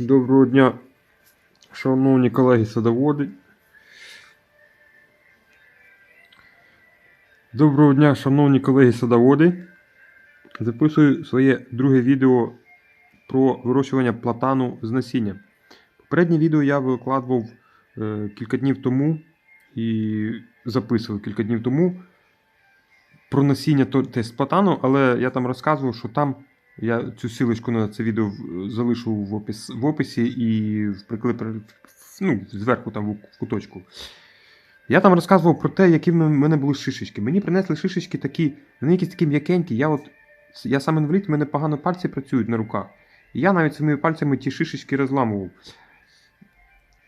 Доброго дня, шановні колеги садоводи. Доброго дня, шановні колеги садоводи. Записую своє друге відео про вирощування платану з насіння. Попереднє відео я викладував е, кілька днів тому і записував кілька днів тому про насіння теж платану, але я там розказував, що там я цю силочку на це відео залишу в, опис, в описі і в приклип, ну, зверху там в куточку. Я там розказував про те, які в мене були шишечки. Мені принесли шишечки такі, вони якісь такі м'якенькі. Я от я сам інвалід, в мене погано пальці працюють на руках. І я навіть своїми пальцями ті шишечки розламував.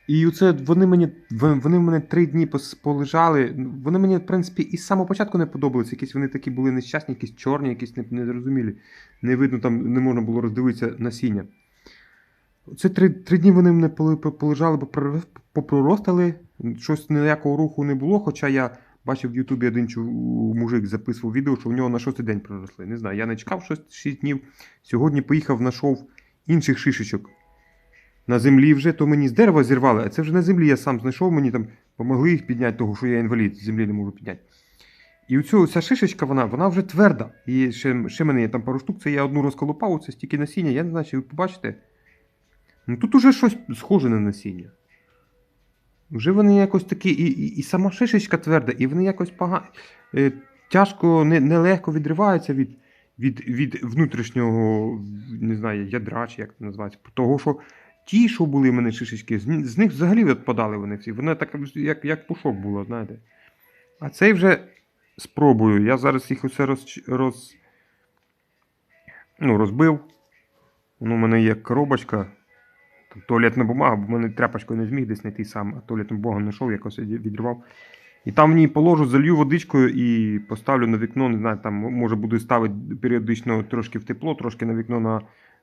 І оце вони мені вони в мене три дні полежали. Вони мені, в принципі, і з самого початку не подобалися. Якісь вони такі були нещасні, якісь чорні, якісь незрозумілі. Не видно, там не можна було роздивитися насіння. Це три, три дні вони мене полежали, попро- попроростали. Щось ніякого руху не було. Хоча я бачив в Ютубі один мужик записував відео, що в нього на шостий день проросли. Не знаю, я не чекав 6 днів. Сьогодні поїхав, знайшов інших шишечок на землі вже, то мені з дерева зірвали, а це вже на землі я сам знайшов, мені там помогли їх підняти, того, що я інвалід, з землі не можу підняти. І оцю, ця шишечка, вона, вона вже тверда. І ще, ще мене є там пару штук, це я одну розколупав, це стільки насіння, я не знаю, чи ви побачите. Ну тут уже щось схоже на насіння. Вже вони якось такі, і, і, і сама шишечка тверда, і вони якось погано, е, тяжко, не- нелегко відриваються від, від, від внутрішнього, не знаю, ядра, чи як це називається. Того, що ті, що були в мене шишечки, з, них взагалі відпадали вони всі. Вони так, як, як пушок було, знаєте. А цей вже спробую. Я зараз їх усе роз, роз, ну, розбив. Воно в мене є коробочка. Туалетна бумага, бо в мене тряпочкою не зміг десь знайти сам, а туалетну бумагу знайшов, якось від- відірвав. І там в ній положу, залью водичкою і поставлю на вікно. Не знаю, там може буду ставити періодично трошки в тепло, трошки на вікно на,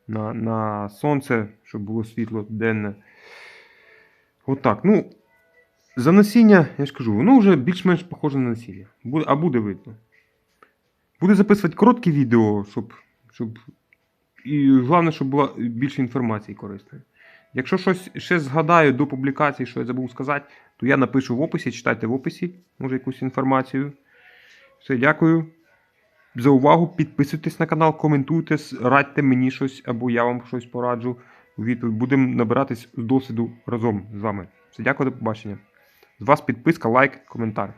на, на сонце, щоб було світло денне. Отак. Ну, за насіння, я ж кажу, воно вже більш-менш похоже на насіння. А буде видно. Буду записувати короткі відео, щоб, щоб. І головне, щоб була більше інформації корисної. Якщо щось ще згадаю до публікації, що я забув сказати, то я напишу в описі, читайте в описі, може якусь інформацію. Все, дякую за увагу. Підписуйтесь на канал, коментуйте, радьте мені щось або я вам щось пораджу. Відповідь будемо набиратись досвіду разом з вами. Все, дякую, до побачення. З вас підписка, лайк, коментар.